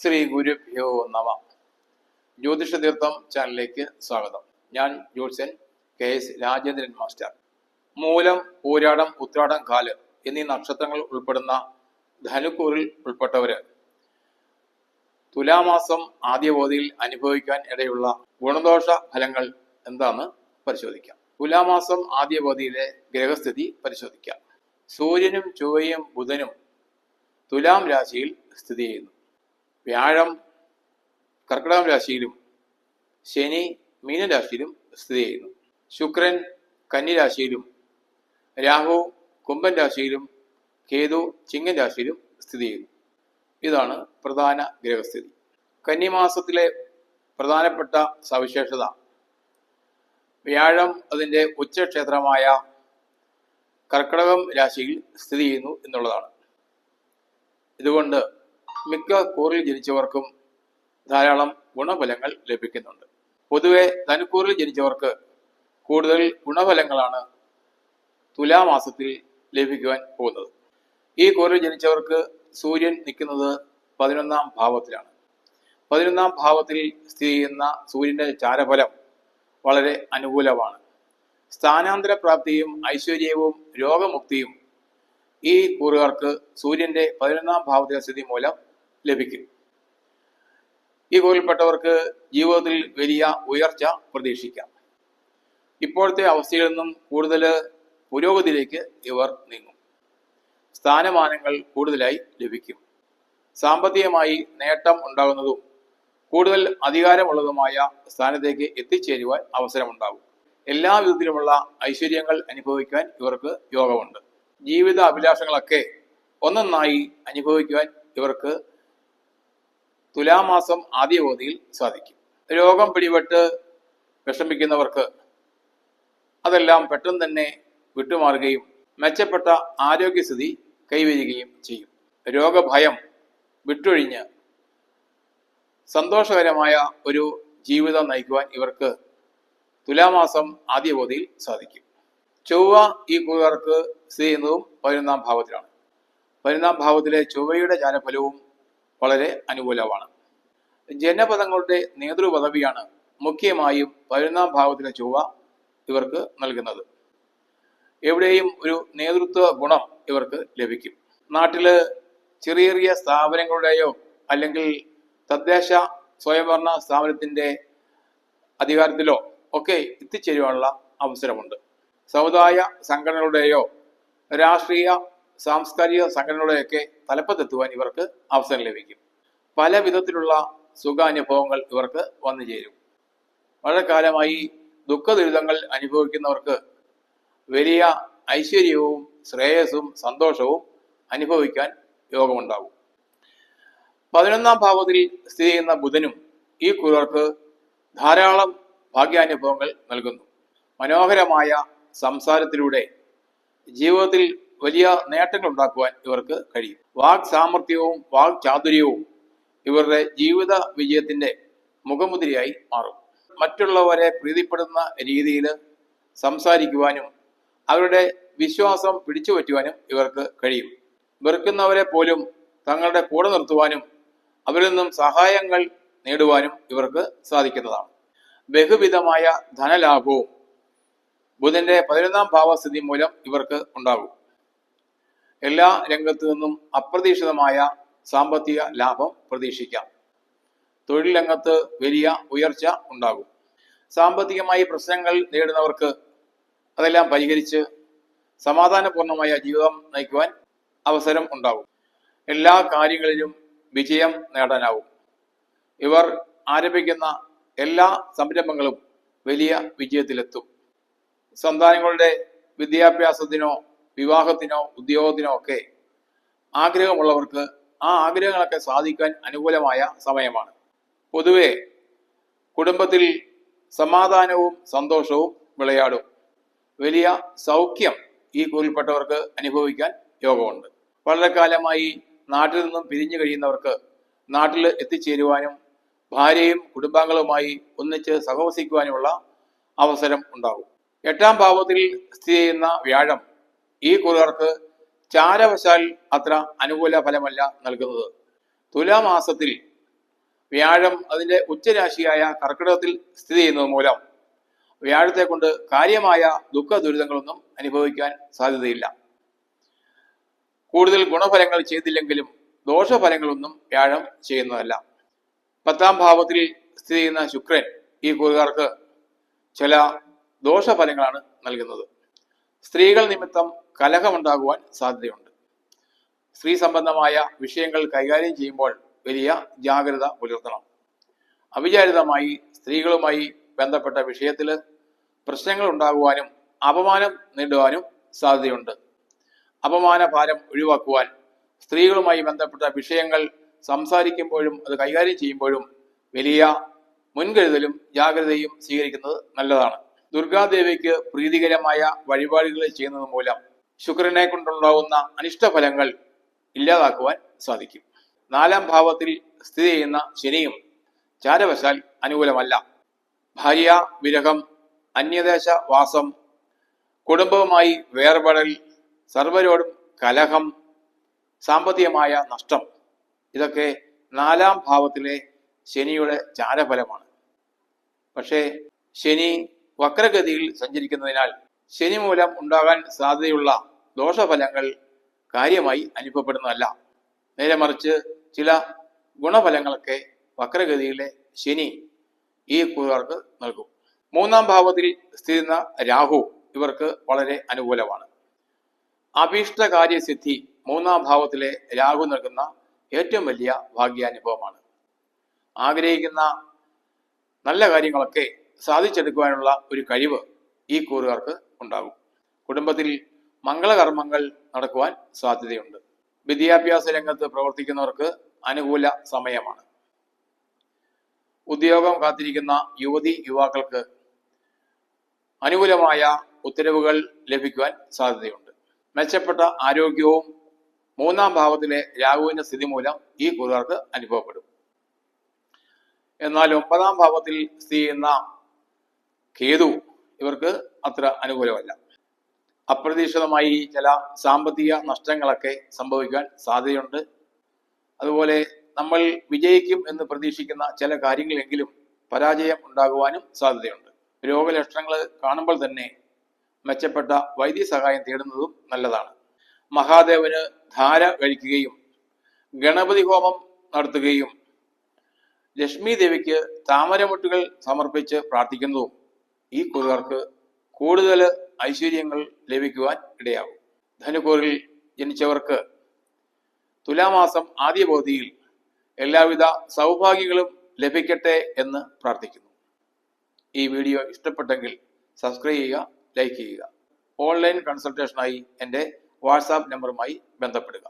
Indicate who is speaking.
Speaker 1: ശ്രീ ഗുരുഭ്യോ നമ. ജ്യോതിഷ തീർത്ഥം ചാനലിലേക്ക് സ്വാഗതം. ഞാൻ ജ്യോത്സ്യൻ കെ എസ് രാജേന്ദ്രൻ മാസ്റ്റർ. മൂലം പൂരാടം ഉത്രാടം കാൽ എന്നീ നക്ഷത്രങ്ങൾ ഉൾപ്പെടുന്ന ധനുക്കൂറിൽ ഉൾപ്പെട്ടവര് തുലാമാസം ആദ്യബോധിയിൽ അനുഭവിക്കാൻ ഇടയുള്ള ഗുണദോഷ ഫലങ്ങൾ എന്താന്ന് പരിശോധിക്കാം. തുലാമാസം ആദ്യബോധിയിലെ ഗ്രഹസ്ഥിതി പരിശോധിക്കാം. സൂര്യനും ചൊവ്വയും ബുധനും തുലാം രാശിയിൽ സ്ഥിതി ചെയ്യുന്നു. വ്യാഴം കർക്കിടകം രാശിയിലും ശനി മീനരാശിയിലും സ്ഥിതി ചെയ്യുന്നു. ശുക്രൻ കന്നിരാശിയിലും രാഹു കുംഭൻ രാശിയിലും കേതു ചിങ്ങൻ രാശിയിലും സ്ഥിതി ചെയ്യുന്നു. ഇതാണ് പ്രധാന ഗ്രഹസ്ഥിതി. കന്നിമാസത്തിലെ പ്രധാനപ്പെട്ട സവിശേഷത. വ്യാഴം അതിന്റെ ഉച്ചക്ഷേത്രമായ കർക്കിടകം രാശിയിൽ സ്ഥിതി ചെയ്യുന്നു എന്നുള്ളതാണ്. ഇതുകൊണ്ട് മിക്ക കൂറിൽ ജനിച്ചവർക്കും ധാരാളം ഗുണഫലങ്ങൾ ലഭിക്കുന്നുണ്ട്. പൊതുവെ ധനുക്കൂറിൽ ജനിച്ചവർക്ക് കൂടുതൽ ഗുണഫലങ്ങളാണ് തുലാമാസത്തിൽ ലഭിക്കുവാൻ പോകുന്നത്. ഈ കൂറിൽ ജനിച്ചവർക്ക് സൂര്യൻ നിൽക്കുന്നത് പതിനൊന്നാം ഭാവത്തിലാണ്. പതിനൊന്നാം ഭാവത്തിൽ സ്ഥിതി ചെയ്യുന്ന സൂര്യന്റെ ചാരഫലം വളരെ അനുകൂലമാണ്. സ്ഥാനാന്തര പ്രാപ്തിയും ഐശ്വര്യവും രോഗമുക്തിയും ഈ കൂറുകാർക്ക് സൂര്യന്റെ പതിനൊന്നാം ഭാവത്തിലെ സ്ഥിതി മൂലം ലഭിക്കും. ഈ കോവിൽപ്പെട്ടവർക്ക് ജീവിതത്തിൽ വലിയ ഉയർച്ച പ്രതീക്ഷിക്കാം. ഇപ്പോഴത്തെ അവസ്ഥയിൽ നിന്നും കൂടുതൽ പുരോഗതിയിലേക്ക് ഇവർ നീങ്ങും. സ്ഥാനമാനങ്ങൾ കൂടുതലായി ലഭിക്കും. സാമ്പത്തികമായി നേട്ടം ഉണ്ടാകുന്നതും കൂടുതൽ അധികാരമുള്ളതുമായ സ്ഥാനത്തേക്ക് എത്തിച്ചേരുവാൻ അവസരമുണ്ടാകും. എല്ലാ വിധത്തിലുമുള്ള ഐശ്വര്യങ്ങൾ അനുഭവിക്കാൻ ഇവർക്ക് യോഗമുണ്ട്. ജീവിത അഭിലാഷങ്ങളൊക്കെ ഒന്നൊന്നായി അനുഭവിക്കുവാൻ ഇവർക്ക് തുലാമാസം ആദ്യബോധിയിൽ സാധിക്കും രോഗം പിടിപെട്ട് വിഷമിക്കുന്നവർക്ക് അതെല്ലാം പെട്ടെന്ന് തന്നെ വിട്ടുമാറുകയും മെച്ചപ്പെട്ട ആരോഗ്യസ്ഥിതി കൈവരികയും ചെയ്യും. രോഗഭയം വിട്ടൊഴിഞ്ഞ് സന്തോഷകരമായ ഒരു ജീവിതം നയിക്കുവാൻ ഇവർക്ക് തുലാമാസം ആദ്യബോധിയിൽ സാധിക്കും. ചൊവ്വ ഈ കൂറുകാർക്ക് സ്ഥിതി ചെയ്യുന്നതും പതിനൊന്നാം ഭാവത്തിലാണ്. പതിനൊന്നാം ഭാവത്തിലെ ചൊവ്വയുടെ ചാരഫലവും വളരെ അനുകൂലമാണ്. ജനപദങ്ങളുടെ നേതൃപദവിയാണ് മുഖ്യമായും പതിനൊന്നാം ഭാവത്തിലെ ചൊവ്വ ഇവർക്ക് നൽകുന്നത്. എവിടെയും ഒരു നേതൃത്വ ഗുണം ഇവർക്ക് ലഭിക്കും. നാട്ടിൽ ചെറിയ ചെറിയ സ്ഥാപനങ്ങളുടെയോ അല്ലെങ്കിൽ തദ്ദേശ സ്വയംഭരണ സ്ഥാപനത്തിന്റെ അധികാരത്തിലോ ഒക്കെ എത്തിച്ചേരുവാനുള്ള അവസരമുണ്ട്. സമുദായ സംഘടനകളുടെയോ രാഷ്ട്രീയ സാംസ്കാരിക സംഘടനകളുടെയൊക്കെ തലപ്പത്തെത്തുവാൻ ഇവർക്ക് അവസരം ലഭിക്കും. പല വിധത്തിലുള്ള സുഖാനുഭവങ്ങൾ ഇവർക്ക് വന്നു ചേരും. വളരെ കാലമായി ദുഃഖ ദുരിതങ്ങൾ അനുഭവിക്കുന്നവർക്ക് വലിയ ഐശ്വര്യവും ശ്രേയസ്സും സന്തോഷവും അനുഭവിക്കാൻ യോഗമുണ്ടാകും. പതിനൊന്നാം ഭാവത്തിൽ സ്ഥിതി ചെയ്യുന്ന ബുധനും ഈ കുറുകർക്ക് ധാരാളം ഭാഗ്യാനുഭവങ്ങൾ നൽകുന്നു. മനോഹരമായ സംസാരത്തിലൂടെ ജീവിതത്തിൽ വലിയ നേട്ടങ്ങൾ ഉണ്ടാക്കുവാൻ ഇവർക്ക് കഴിയും. വാക് സാമർഥ്യവും വാക് ചാതുര്യവും ഇവരുടെ ജീവിത വിജയത്തിന്റെ മുഖമുദ്രയായി മാറും. മറ്റുള്ളവരെ പ്രീതിപ്പെടുന്ന രീതിയിൽ സംസാരിക്കുവാനും അവരുടെ വിശ്വാസം പിടിച്ചു പറ്റുവാനും ഇവർക്ക് കഴിയും. വെറുക്കുന്നവരെ പോലും തങ്ങളുടെ കൂടെ നിർത്തുവാനും അവരിൽ നിന്നും സഹായങ്ങൾ നേടുവാനും ഇവർക്ക് സാധിക്കുന്നതാണ്. ബഹുവിധമായ ധനലാഭവും ബുധന്റെ പതിനൊന്നാം ഭാവസ്ഥിതി മൂലം ഇവർക്ക് ഉണ്ടാകും. എല്ലാ രംഗത്തു നിന്നും അപ്രതീക്ഷിതമായ സാമ്പത്തിക ലാഭം പ്രതീക്ഷിക്കാം. തൊഴിൽ രംഗത്ത് വലിയ ഉയർച്ച ഉണ്ടാകും. സാമ്പത്തികമായി പ്രശ്നങ്ങൾ നേരിടുന്നവർക്ക് അതെല്ലാം പരിഹരിച്ച് സമാധാനപൂർണമായ ജീവിതം നയിക്കുവാൻ അവസരം ഉണ്ടാകും. എല്ലാ കാര്യങ്ങളിലും വിജയം നേടാനാവും. ഇവർ ആരംഭിക്കുന്ന എല്ലാ സംരംഭങ്ങളും വലിയ വിജയത്തിലെത്തും. സന്താനങ്ങളുടെ വിദ്യാഭ്യാസത്തിനോ വിവാഹത്തിനോ ഉദ്യോഗത്തിനോ ഒക്കെ ആഗ്രഹമുള്ളവർക്ക് ആ ആഗ്രഹങ്ങളൊക്കെ സാധിക്കാൻ അനുകൂലമായ സമയമാണ്. പൊതുവെ കുടുംബത്തിൽ സമാധാനവും സന്തോഷവും വിളയാടും. വലിയ സൗഖ്യം ഈ കൂറിൽപ്പെട്ടവർക്ക് അനുഭവിക്കാൻ യോഗമുണ്ട്. വളരെ കാലമായി നാട്ടിൽ നിന്നും പിരിഞ്ഞു കഴിയുന്നവർക്ക് നാട്ടിൽ എത്തിച്ചേരുവാനും ഭാര്യയും കുടുംബാംഗങ്ങളുമായി ഒന്നിച്ച് സഹവസിക്കുവാനുമുള്ള അവസരം ഉണ്ടാകും. എട്ടാം ഭാവത്തിൽ സ്ഥിതി ചെയ്യുന്ന വ്യാഴം ഈ കുറുകർക്ക് ചാരവശാൽ അത്ര അനുകൂല ഫലമല്ല നൽകുന്നത്. തുലാമാസത്തിൽ വ്യാഴം അതിന്റെ ഉച്ചരാശിയായ കർക്കിടകത്തിൽ സ്ഥിതി ചെയ്യുന്നത് മൂലം വ്യാഴത്തെ കൊണ്ട് കാര്യമായ ദുഃഖ ദുരിതങ്ങളൊന്നും അനുഭവിക്കാൻ സാധ്യതയില്ല. കൂടുതൽ ഗുണഫലങ്ങൾ ചെയ്തില്ലെങ്കിലും ദോഷഫലങ്ങളൊന്നും വ്യാഴം ചെയ്യുന്നതല്ല. പത്താം ഭാവത്തിൽ സ്ഥിതി ചെയ്യുന്ന ശുക്രൻ ഈ കൂറുകാർക്ക് ചില ദോഷഫലങ്ങളാണ് നൽകുന്നത്. സ്ത്രീകൾ നിമിത്തം കലഹമുണ്ടാകുവാൻ സാധ്യതയുണ്ട്. സ്ത്രീ സംബന്ധമായ വിഷയങ്ങൾ കൈകാര്യം ചെയ്യുമ്പോൾ വലിയ ജാഗ്രത പുലർത്തണം. അവിചാരിതമായി സ്ത്രീകളുമായി ബന്ധപ്പെട്ട വിഷയത്തിൽ പ്രശ്നങ്ങൾ ഉണ്ടാകുവാനും അപമാനം നേടുവാനും സാധ്യതയുണ്ട്. അപമാന ഭാരം ഒഴിവാക്കുവാൻ സ്ത്രീകളുമായി ബന്ധപ്പെട്ട വിഷയങ്ങൾ സംസാരിക്കുമ്പോഴും അത് കൈകാര്യം ചെയ്യുമ്പോഴും വലിയ മുൻകരുതലും ജാഗ്രതയും സ്വീകരിക്കുന്നത് നല്ലതാണ്. ദുർഗാദേവിക്ക് പ്രീതികരമായ വഴിപാടുകൾ ചെയ്യുന്നത് മൂലം ശുക്രനെ കൊണ്ടുണ്ടാകുന്ന അനിഷ്ടഫലങ്ങൾ ഇല്ലാതാക്കുവാൻ സാധിക്കും. നാലാം ഭാവത്തിൽ സ്ഥിതി ചെയ്യുന്ന ശനിയും ചാരവശാൽ അനുകൂലമല്ല. ഭാര്യ വിരഹം അന്യദേശ വാസം കുടുംബവുമായി വേർപെടൽ സർവരോടും കലഹം സാമ്പത്തികമായ നഷ്ടം ഇതൊക്കെ നാലാം ഭാവത്തിലെ ശനിയുടെ ചാരഫലമാണ്. പക്ഷേ ശനി വക്രഗതിയിൽ സഞ്ചരിക്കുന്നതിനാൽ ശനി മൂലം ഉണ്ടാകാൻ സാധ്യതയുള്ള ദോഷഫലങ്ങൾ കാര്യമായി അനുഭവപ്പെടുന്നതല്ല. നേരെ മറിച്ച് ചില ഗുണഫലങ്ങളൊക്കെ വക്രഗതിയിലെ ശനി ഈ കൂറുകാർക്ക് നൽകും. മൂന്നാം ഭാവത്തിൽ സ്ഥിതി ചെയ്യുന്ന രാഹു ഇവർക്ക് വളരെ അനുകൂലമാണ്. അഭീഷ്ട കാര്യസിദ്ധി മൂന്നാം ഭാവത്തിലെ രാഹു നൽകുന്ന ഏറ്റവും വലിയ ഭാഗ്യാനുഭവമാണ്. ആഗ്രഹിക്കുന്ന നല്ല കാര്യങ്ങളൊക്കെ സാധിച്ചെടുക്കുവാനുള്ള ഒരു കഴിവ് ഈ കൂറുകാർക്ക് ഉണ്ടാകും. കുടുംബത്തിൽ മംഗളകർമ്മങ്ങൾ നടക്കുവാൻ സാധ്യതയുണ്ട്. വിദ്യാഭ്യാസ രംഗത്ത് പ്രവർത്തിക്കുന്നവർക്ക് അനുകൂല സമയമാണ്. ഉദ്യോഗം കാത്തിരിക്കുന്ന യുവതി യുവാക്കൾക്ക് അനുകൂലമായ ഉത്തരവുകൾ ലഭിക്കുവാൻ സാധ്യതയുണ്ട്. മെച്ചപ്പെട്ട ആരോഗ്യവും മൂന്നാം ഭാവത്തിലെ രാഹുവിന്റെ സ്ഥിതി മൂലം ഈ കൂറുകാർക്ക് അനുഭവപ്പെടും. എന്നാൽ ഒമ്പതാം ഭാവത്തിൽ സ്ഥിതി ചെയ്യുന്ന കേതു ഇവർക്ക് അത്ര അനുകൂലമല്ല. അപ്രതീക്ഷിതമായി ചില സാമ്പത്തിക നഷ്ടങ്ങളൊക്കെ സംഭവിക്കാൻ സാധ്യതയുണ്ട്. അതുപോലെ നമ്മൾ വിജയിക്കും എന്ന് പ്രതീക്ഷിക്കുന്ന ചില കാര്യങ്ങളെങ്കിലും പരാജയം ഉണ്ടാകുവാനും സാധ്യതയുണ്ട്. രോഗലക്ഷണങ്ങൾ കാണുമ്പോൾ തന്നെ മെച്ചപ്പെട്ട വൈദ്യസഹായം തേടുന്നതും നല്ലതാണ്. മഹാദേവന് ധാര കഴിക്കുകയും ഗണപതി ഹോമം നടത്തുകയും ലക്ഷ്മി ദേവിക്ക് താമരമുട്ടുകൾ സമർപ്പിച്ച് പ്രാർത്ഥിക്കുന്നതും ഈ കുറുകർക്ക് കൂടുതൽ ഐശ്വര്യങ്ങൾ ലഭിക്കുവാൻ ഇടയാകും. ധനുക്കൂറിൽ ജനിച്ചവർക്ക് തുലാമാസം ആദ്യ പകുതിയിൽ എല്ലാവിധ സൗഭാഗ്യങ്ങളും ലഭിക്കട്ടെ എന്ന് പ്രാർത്ഥിക്കുന്നു. ഈ വീഡിയോ ഇഷ്ടപ്പെട്ടെങ്കിൽ സബ്സ്ക്രൈബ് ചെയ്യുക ലൈക്ക് ചെയ്യുക. ഓൺലൈൻ കൺസൾട്ടേഷനായി എന്റെ വാട്സാപ്പ് നമ്പറുമായി ബന്ധപ്പെടുക.